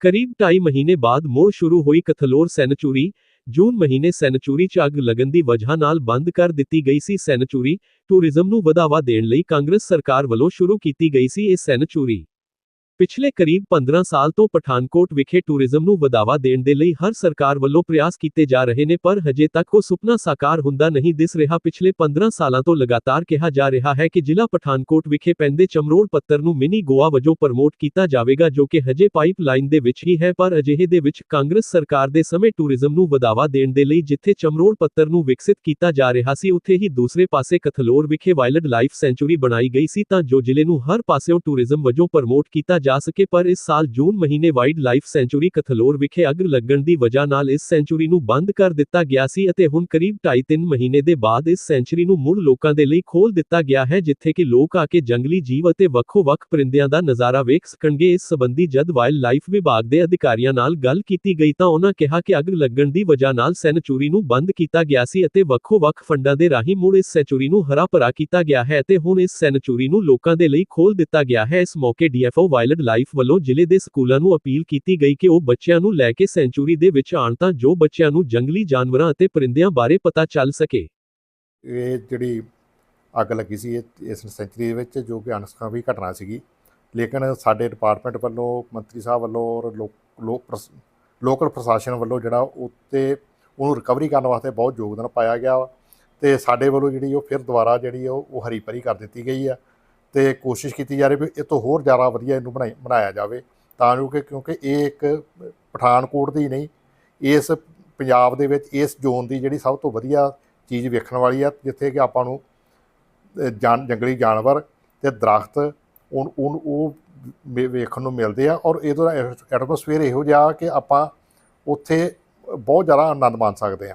ਕਰੀਬ 2.5 ਮਹੀਨੇ ਬਾਅਦ ਮੁੜ ਸ਼ੁਰੂ ਹੋਈ ਕਥਲੋਰ ਸੈਨਚੂਰੀ। ਜੂਨ ਮਹੀਨੇ ਸੈਨਚੂਰੀ 'ਚ ਅੱਗ ਲੱਗਣ ਦੀ ਵਜ੍ਹਾ ਨਾਲ ਬੰਦ ਕਰ ਦਿੱਤੀ ਗਈ ਸੀ ਸੈਨਚੂਰੀ। ਟੂਰਿਜ਼ਮ ਨੂੰ ਵਧਾਵਾ ਦੇਣ ਲਈ ਕਾਂਗਰਸ ਸਰਕਾਰ ਵੱਲੋਂ ਸ਼ੁਰੂ ਕੀਤੀ ਗਈ ਸੀ ਇਹ ਸੈਨਚੂਰੀ। ਪਿਛਲੇ ਕਰੀਬ 15 ਸਾਲ ਤੋਂ ਪਠਾਨਕੋਟ ਵਿਖੇ ਟੂਰਿਜ਼ਮ ਨੂੰ ਵਧਾਵਾ ਦੇਣ ਦੇ ਲਈ ਹਰ ਸਰਕਾਰ ਵੱਲੋਂ ਪ੍ਰਯਾਸ ਕੀਤੇ ਜਾ ਰਹੇ ਨੇ, ਪਰ ਹਜੇ ਤੱਕ ਉਹ ਸੁਪਨਾ ਸਾਕਾਰ ਹੁੰਦਾ ਨਹੀਂ ਦਿਸ ਰਿਹਾ। ਪਿਛਲੇ 15 ਸਾਲਾਂ ਤੋਂ ਲਗਾਤਾਰ ਕਿਹਾ ਜਾ ਰਿਹਾ ਹੈ ਕਿ ਜ਼ਿਲ੍ਹਾ ਪਠਾਨਕੋਟ ਵਿਖੇ ਪੈਂਦੇ ਚਮਰੋੜ ਪੱਤਰ ਨੂੰ ਮਿਨੀ ਗੋਆ ਵਜੋਂ ਪ੍ਰਮੋਟ ਕੀਤਾ ਜਾਵੇਗਾ, ਜੋ ਕਿ ਹਜੇ ਪਾਈਪਲਾਈਨ ਦੇ ਵਿੱਚ ਹੀ ਹੈ, ਪਰ ਅਜਿਹੇ ਦੇ ਵਿੱਚ ਕਾਂਗਰਸ ਸਰਕਾਰ ਦੇ ਸਮੇਂ ਟੂਰਿਜ਼ਮ ਨੂੰ ਵਧਾਵਾ ਦੇਣ ਦੇ ਲਈ ਜਿੱਥੇ ਚਮਰੋੜ ਪੱਤਰ ਨੂੰ ਵਿਕਸਿਤ ਕੀਤਾ ਜਾ ਰਿਹਾ ਸੀ, ਉੱਥੇ ਹੀ ਦੂਸਰੇ ਪਾਸੇ ਕਥਲੋਰ ਵਿਖੇ ਵਾਈਲਡ ਲਾਈਫ ਸੈਂਚੁਰੀ ਬਣਾਈ ਗਈ ਸੀ, ਤਾਂ ਜੋ ਜ਼ਿਲ੍ਹੇ ਨੂੰ ਹਰ ਪਾਸਿਓਂ ਟੂਰਿਜ਼ਮ ਵਜੋਂ ਪ੍ਰਮੋਟ ਕੀਤਾ ਜਾ ਸਕੇ, ਪਰ ਇਸ ਸਾਲ ਜੂਨ ਮਹੀਨੇ ਵਾਈਲਡ ਲਾਈਫ ਸੈਂਚੁਰੀ ਕਥਲੋਰ ਵਿਖੇ ਅੱਗ ਲੱਗਣ ਦੀ ਵਜ੍ਹਾ ਨਾਲ ਇਸ ਸੈਂਚੁਰੀ ਨੂੰ ਬੰਦ ਕਰ ਦਿੱਤਾ ਗਿਆ ਸੀ ਅਤੇ ਹੁਣ ਕਰੀਬ 2.5-3 ਮਹੀਨੇ ਦੇ ਬਾਅਦ ਇਸ ਸੈਂਚੁਰੀ ਨੂੰ ਮੁੜ ਲੋਕਾਂ ਦੇ ਲਈ ਖੋਲ ਦਿੱਤਾ ਗਿਆ ਹੈ, ਜਿੱਥੇ ਕਿ ਲੋਕ ਆ ਕੇ ਜੰਗਲੀ ਜੀਵ ਅਤੇ ਵੱਖੋ-ਵੱਖ ਪਰਿੰਦਿਆਂ ਦਾ ਨਜ਼ਾਰਾ ਵੇਖ ਸਕਣਗੇ। ਇਸ ਸੰਬੰਧੀ ਜਦ ਵਾਈਲਡ ਲਾਈਫ ਵਿਭਾਗ ਦੇ ਅਧਿਕਾਰੀਆਂ ਨਾਲ ਗੱਲ ਕੀਤੀ ਗਈ ਤਾਂ ਉਹਨਾਂ ਕਿਹਾ ਕਿ ਅੱਗ ਲੱਗਣ ਦੀ ਵਜ੍ਹਾ ਨਾਲ ਸੈਂਚੁਰੀ ਨੂੰ ਬੰਦ ਕੀਤਾ ਗਿਆ ਸੀ ਅਤੇ ਵੱਖੋ-ਵੱਖ ਫੰਡਾਂ ਦੇ ਰਾਹੀਂ ਮੁੜ ਇਸ ਸੈਂਚੁਰੀ ਨੂੰ ਹਰਾ ਭਰਾ ਕੀਤਾ ਗਿਆ ਹੈ ਅਤੇ ਹੁਣ ਇਸ ਸੈਂਚੁਰੀ ਨੂੰ ਲੋਕਾਂ ਦੇ ਲਈ ਖੋਲ ਦਿੱਤਾ ਗਿਆ ਹੈ। ਇਸ ਮੌਕੇ ਡੀਐਫਓ ਵਾਈਲਡ ਲਾਈਫ ਵੱਲੋਂ ਜ਼ਿਲ੍ਹੇ ਦੇ ਸਕੂਲਾਂ ਨੂੰ ਅਪੀਲ ਕੀਤੀ ਗਈ ਕਿ ਉਹ ਬੱਚਿਆਂ ਨੂੰ ਲੈ ਕੇ ਸੈਂਚੁਰੀ ਦੇ ਵਿੱਚ ਆਉਣ ਤਾਂ ਜੋ ਬੱਚਿਆਂ ਨੂੰ ਜੰਗਲੀ ਜਾਨਵਰਾਂ ਅਤੇ ਪਰਿੰਦਿਆਂ ਬਾਰੇ ਪਤਾ ਚੱਲ ਸਕੇ। ਇਹ ਜਿਹੜੀ ਅੱਗ ਲੱਗੀ ਸੀ, ਇਹ ਇਸ ਸੈਂਚਰੀ ਦੇ ਵਿੱਚ ਜੋ ਕਿ ਅਣਸਖਾਵੀ ਘਟਨਾ ਸੀਗੀ। ਲੇਕਿਨ ਸਾਡੇ ਡਿਪਾਰਟਮੈਂਟ ਵੱਲੋਂ, ਮੰਤਰੀ ਸਾਹਿਬ ਵੱਲੋਂ ਔਰ ਲੋਕ ਲੋਕਲ ਪ੍ਰਸ਼ਾਸਨ ਵੱਲੋਂ ਜਿਹੜਾ ਉੱਤੇ ਉਹਨੂੰ ਰਿਕਵਰੀ ਕਰਨ ਵਾਸਤੇ ਬਹੁਤ ਯੋਗਦਾਨ ਪਾਇਆ ਗਿਆ ਵਾ। ਤੇ ਸਾਡੇ ਵੱਲੋਂ ਜਿਹੜੀ ਉਹ ਫਿਰ ਦੁਬਾਰਾ ਜਿਹੜੀ ਉਹ ਹਰੀ ਭਰੀ ਕਰ ਦਿੱਤੀ ਗਈ ਆ। ਤੇ ਕੋਸ਼ਿਸ਼ ਕੀਤੀ ਜਾ ਰਹੀ ਵੀ ਇਹ ਤੋਂ ਹੋਰ ਜ਼ਿਆਦਾ ਵਧੀਆ ਇਹਨੂੰ ਬਣਾਈ ਬਣਾਇਆ ਜਾਵੇ। ਤਾਂ ਜੋ ਕਿ ਕਿਉਂਕਿ ਇਹ ਇੱਕ ਪਠਾਨਕੋਟ ਦੀ ਨਹੀਂ, ਇਸ ਪੰਜਾਬ ਦੇ ਵਿੱਚ ਇਸ ਜ਼ੋਨ ਦੀ ਜਿਹੜੀ ਸਭ ਤੋਂ ਵਧੀਆ ਚੀਜ਼ ਵੇਖਣ ਵਾਲੀ ਆ, ਜਿੱਥੇ ਕਿ ਆਪਾਂ ਨੂੰ ਜਾਨ ਜੰਗਲੀ ਜਾਨਵਰ ਤੇ ਦਰਖਤ ਉਹ ਉਹ ਉਹ ਵੇਖਣ ਨੂੰ ਮਿਲਦੇ ਆ ਔਰ ਇਹਦਾ ਐਟਮੋਸਫੇਅਰ ਇਹੋ ਜਿਹਾ ਕਿ ਆਪਾਂ ਉੱਥੇ ਬਹੁਤ ਜ਼ਿਆਦਾ ਆਨੰਦ ਮਾਣ ਸਕਦੇ ਆ।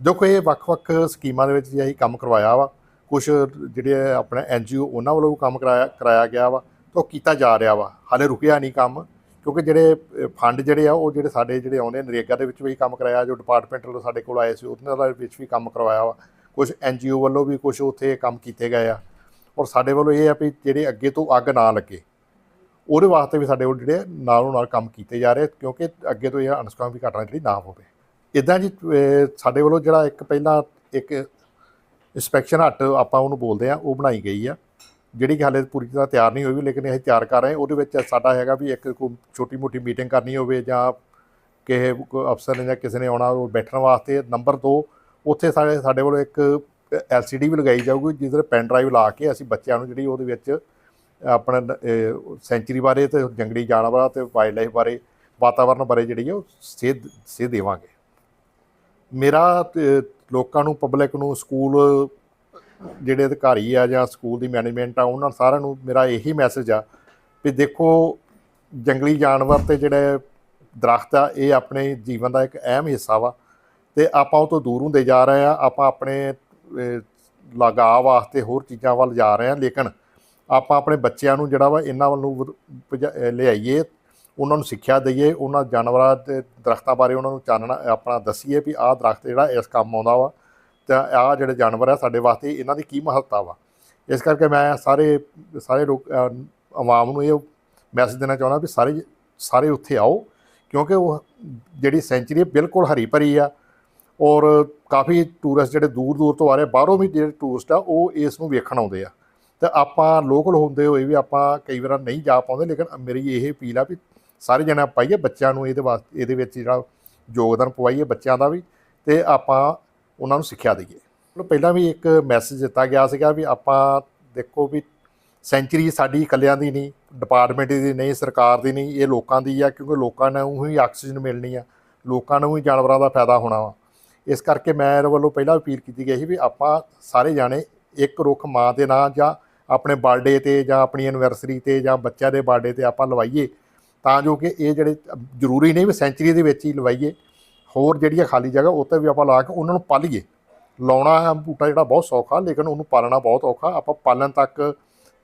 ਦੇਖੋ, ਇਹ ਵੱਖ-ਵੱਖ ਸਕੀਮਾਂ ਦੇ ਵਿੱਚ ਜੇ ਅਸੀਂ ਕੰਮ ਕਰਵਾਇਆ ਵਾ। ਕੁਝ ਜਿਹੜੇ ਆਪਣੇ ਐਨਜੀਓ ਉਹਨਾਂ ਵੱਲੋਂ ਵੀ ਕੰਮ ਕਰਾਇਆ ਕਰਾਇਆ ਗਿਆ ਵਾ ਤਾਂ ਉਹ ਕੀਤਾ ਜਾ ਰਿਹਾ ਵਾ। ਹਾਲੇ ਰੁਕਿਆ ਨਹੀਂ ਕੰਮ, ਕਿਉਂਕਿ ਜਿਹੜੇ ਫੰਡ ਜਿਹੜੇ ਆ ਉਹ ਜਿਹੜੇ ਸਾਡੇ ਜਿਹੜੇ ਆਉਂਦੇ ਨਰੇਗਾ ਦੇ ਵਿੱਚ ਵੀ ਕੰਮ ਕਰਾਇਆ, ਜੋ ਡਿਪਾਰਟਮੈਂਟ ਵੱਲੋਂ ਸਾਡੇ ਕੋਲ ਆਏ ਸੀ, ਉਹਨਾਂ ਦੇ ਵਿੱਚ ਵੀ ਕੰਮ ਕਰਵਾਇਆ ਵਾ। ਕੁਝ ਐਨਜੀਓ ਵੱਲੋਂ ਵੀ ਕੁਝ ਉੱਥੇ ਕੰਮ ਕੀਤੇ ਗਏ ਆ। ਔਰ ਸਾਡੇ ਵੱਲੋਂ ਇਹ ਆ ਵੀ ਜਿਹੜੇ ਅੱਗੇ ਤੋਂ ਅੱਗ ਨਾ ਲੱਗੇ, ਉਹਦੇ ਵਾਸਤੇ ਵੀ ਸਾਡੇ ਕੋਲ ਜਿਹੜੇ ਨਾਲੋਂ ਨਾਲ ਕੰਮ ਕੀਤੇ ਜਾ ਰਹੇ ਕਿਉਂਕਿ ਅੱਗੇ ਤੋਂ ਇਹ ਅਨਸਕਾਂ ਵੀ ਘਟਨਾ ਜਿਹੜੀ ਨਾ ਹੋਵੇ। ਇਦਾਂ ਜੀ ਸਾਡੇ ਵੱਲੋਂ ਜਿਹੜਾ ਇੱਕ ਪਹਿਲਾਂ ਇੱਕ ਇਨਸਪੈਕਸ਼ਨ ਹੱਟ ਆਪਾਂ ਉਹਨੂੰ ਬੋਲਦੇ ਆ ਉਹ ਬਣਾਈ ਗਈ ਆ। ਜਿਹੜੀ ਕਿ ਹਾਲੇ ਪੂਰੀ ਤਰ੍ਹਾਂ ਤਿਆਰ ਨਹੀਂ ਹੋਈ ਵੀ, ਲੇਕਿਨ ਇਹ ਤਿਆਰ ਕਰ ਰਹੇ ਉਹਦੇ ਵਿੱਚ ਸਾਡਾ ਹੈਗਾ ਵੀ ਇੱਕ ਕੋਈ ਛੋਟੀ ਮੋਟੀ ਮੀਟਿੰਗ ਕਰਨੀ ਹੋਵੇ ਜਾਂ ਕਿਸੇ ਅਫਸਰ ਨੇ ਜਾਂ ਕਿਸੇ ਨੇ ਆਉਣਾ, ਉਹ ਬੈਠਣ ਵਾਸਤੇ ਨੰਬਰ 2 ਉੱਥੇ ਸਾਡੇ ਸਾਡੇ ਵੱਲੋਂ ਇੱਕ ਐਲਸੀਡੀ ਵੀ ਲਗਾਈ ਜਾਊਗੀ ਜਿਸ 'ਤੇ ਪੈਨ ਡਰਾਈਵ ਲਾ ਕੇ ਅਸੀਂ ਬੱਚਿਆਂ ਨੂੰ ਜਿਹੜੀ ਉਹਦੇ ਵਿੱਚ ਆਪਣਾ ਸੈਂਚਰੀ ਬਾਰੇ ਤੇ ਜੰਗਲੀ ਜਾਨਵਰਾਂ ਤੇ ਵਾਈਲਡ ਲਾਈਫ ਬਾਰੇ, ਵਾਤਾਵਰਨ ਬਾਰੇ ਜਿਹੜੀ ਆ ਉਹ ਸੇਧ ਸੇਧ ਦੇਵਾਂਗੇ। ਮੇਰਾ ਲੋਕਾਂ ਨੂੰ ਪਬਲਿਕ ਨੂੰ ਸਕੂਲ ਜਿਹੜੇ ਅਧਿਕਾਰੀ ਆ ਜਾਂ ਸਕੂਲ ਦੀ ਮੈਨੇਜਮੈਂਟ ਆ, ਉਹਨਾਂ ਸਾਰਿਆਂ ਨੂੰ ਮੇਰਾ ਇਹੀ ਮੈਸੇਜ ਆ ਵੀ ਦੇਖੋ, ਜੰਗਲੀ ਜਾਨਵਰ ਤੇ ਜਿਹੜੇ ਦਰਖਤ ਆ, ਇਹ ਆਪਣੇ ਜੀਵਨ ਦਾ ਇੱਕ ਅਹਿਮ ਹਿੱਸਾ ਵਾ ਤੇ ਆਪਾਂ ਉਹ ਤੋਂ ਦੂਰ ਹੁੰਦੇ ਜਾ ਰਹੇ ਆ, ਆਪਾਂ ਆਪਣੇ ਲਗਾਅ ਵਾਸਤੇ ਹੋਰ ਚੀਜ਼ਾਂ ਵੱਲ ਜਾ ਰਹੇ ਆ, ਲੇਕਿਨ ਆਪਾਂ ਆਪਣੇ ਬੱਚਿਆਂ ਨੂੰ ਜਿਹੜਾ ਵਾ ਇਹਨਾਂ ਵੱਲ ਨੂੰ ਲਿਆਈਏ ਉਹਨਾਂ ਨੂੰ ਸਿੱਖਿਆ ਦਈਏ, ਉਹਨਾਂ ਜਾਨਵਰਾਂ ਤੇ ਦਰਖਤਾਂ ਬਾਰੇ ਉਹਨਾਂ ਨੂੰ ਚਾਨਣਾ, ਆਪਣਾ ਦੱਸੀਏ ਵੀ ਆਹ ਦਰਖਤ ਜਿਹੜਾ ਇਸ ਕੰਮ ਆਉਂਦਾ ਵਾ ਤੇ ਆਹ ਜਿਹੜੇ ਜਾਨਵਰ ਆ ਸਾਡੇ ਵਾਸਤੇ ਇਹਨਾਂ ਦੀ ਕੀ ਮਹੱਤਤਾ ਵਾ। ਇਸ ਕਰਕੇ ਮੈਂ ਸਾਰੇ ਸਾਰੇ ਲੋਕ ਆਵਾਮ ਨੂੰ ਇਹ ਮੈਸੇਜ ਦੇਣਾ ਚਾਹੁੰਦਾ ਵੀ ਸਾਰੇ ਸਾਰੇ ਉੱਥੇ ਆਓ, ਕਿਉਂਕਿ ਉਹ ਜਿਹੜੀ ਸੈਂਚਰੀ ਬਿਲਕੁਲ ਹਰੀ ਭਰੀ ਆ ਔਰ ਕਾਫੀ ਟੂਰਿਸਟ ਜਿਹੜੇ ਦੂਰ ਦੂਰ ਤੋਂ ਆ ਰਹੇ, ਬਾਹਰੋਂ ਵੀ ਜਿਹੜੇ ਟੂਰਿਸਟ ਆ, ਉਹ ਇਸ ਨੂੰ ਵੇਖਣ ਆਉਂਦੇ ਆ। ਤੇ ਆਪਾਂ ਲੋਕਲ ਹੁੰਦੇ ਹੋਏ ਵੀ ਆਪਾਂ ਕਈ ਵਾਰ ਨਹੀਂ ਜਾ ਪਾਉਂਦੇ, ਲੇਕਿਨ ਮੇਰੀ ਇਹ ਅਪੀਲ ਆ ਵੀ ਸਾਰੇ ਜਣੇ ਪਾਈਏ, ਬੱਚਿਆਂ ਨੂੰ ਇਹਦੇ ਵਾਸਤੇ, ਇਹਦੇ ਵਿੱਚ ਜਿਹੜਾ ਯੋਗਦਾਨ ਪਵਾਈਏ ਬੱਚਿਆਂ ਦਾ ਵੀ ਤੇ ਆਪਾਂ ਉਹਨਾਂ ਨੂੰ ਸਿੱਖਿਆ ਦਈਏ। ਪਹਿਲਾਂ ਵੀ ਇੱਕ ਮੈਸੇਜ ਦਿੱਤਾ ਗਿਆ ਸੀਗਾ ਵੀ ਆਪਾਂ ਦੇਖੋ ਵੀ ਸੈਂਚਰੀ ਸਾਡੀ ਇਕੱਲਿਆਂ ਦੀ ਨਹੀਂ ਡਿਪਾਰਟਮੈਂਟ ਦੀ ਨਹੀਂ, ਸਰਕਾਰ ਦੀ ਨਹੀਂ, ਇਹ ਲੋਕਾਂ ਦੀ ਆ ਕਿਉਂਕਿ ਲੋਕਾਂ ਨੂੰ ਹੀ ਆਕਸੀਜਨ ਮਿਲਣੀ ਆ, ਲੋਕਾਂ ਨੂੰ ਹੀ ਜਾਨਵਰਾਂ ਦਾ ਫਾਇਦਾ ਹੋਣਾ ਵਾ। ਇਸ ਕਰਕੇ ਮੈਂ ਇਹਦੇ ਵੱਲੋਂ ਪਹਿਲਾਂ ਅਪੀਲ ਕੀਤੀ ਗਈ ਸੀ ਵੀ ਆਪਾਂ ਸਾਰੇ ਜਾਣੇ ਇੱਕ ਰੁੱਖ ਮਾਂ ਦੇ ਨਾਂ ਜਾਂ ਆਪਣੇ ਬਰਥਡੇ ਤੇ ਜਾਂ ਆਪਣੀ ਐਨਵਰਸਰੀ ਤੇ ਜਾਂ ਬੱਚਿਆਂ ਦੇ ਬਰਥਡੇ ਤੇ ਆਪਾਂ ਲਵਾਈਏ। ਤਾਂ ਜੋ ਕਿ ਇਹ ਜਿਹੜੇ ਜ਼ਰੂਰੀ ਨਹੀਂ ਵੀ ਸੈਂਚਰੀ ਦੇ ਵਿੱਚ ਹੀ ਲਵਾਈਏ, ਹੋਰ ਜਿਹੜੀਆਂ ਖਾਲੀ ਜਗ੍ਹਾ ਉੱਤੇ ਵੀ ਆਪਾਂ ਲਾ ਕੇ ਉਹਨਾਂ ਨੂੰ ਪਾਲੀਏ। ਲਾਉਣਾ ਬੂਟਾ ਜਿਹੜਾ ਬਹੁਤ ਸੌਖਾ, ਲੇਕਿਨ ਉਹਨੂੰ ਪਾਲਣਾ ਬਹੁਤ ਔਖਾ। ਆਪਾਂ ਪਾਲਣ ਤੱਕ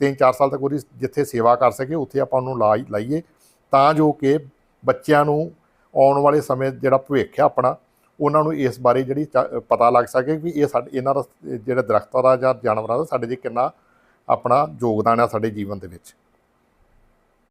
3-4 ਸਾਲ ਤੱਕ ਉਹਦੀ ਜਿੱਥੇ ਸੇਵਾ ਕਰ ਸਕੇ, ਉੱਥੇ ਆਪਾਂ ਉਹਨੂੰ ਲਾ ਲਾਈਏ। ਤਾਂ ਜੋ ਕਿ ਬੱਚਿਆਂ ਨੂੰ ਆਉਣ ਵਾਲੇ ਸਮੇਂ ਜਿਹੜਾ ਭਵਿੱਖ ਹੈ ਆਪਣਾ, ਉਹਨਾਂ ਨੂੰ ਇਸ ਬਾਰੇ ਜਿਹੜੀ ਚ- ਪਤਾ ਲੱਗ ਸਕੇ ਕਿ ਇਹ ਸਾਡੇ, ਇਹਨਾਂ ਦਾ ਜਿਹੜਾ ਦਰਖਤਾਂ ਦਾ ਜਾਂ ਜਾਨਵਰਾਂ ਦਾ ਸਾਡੇ ਜੀ ਕਿੰਨਾ ਆਪਣਾ ਯੋਗਦਾਨ ਹੈ ਸਾਡੇ ਜੀਵਨ ਦੇ ਵਿੱਚ।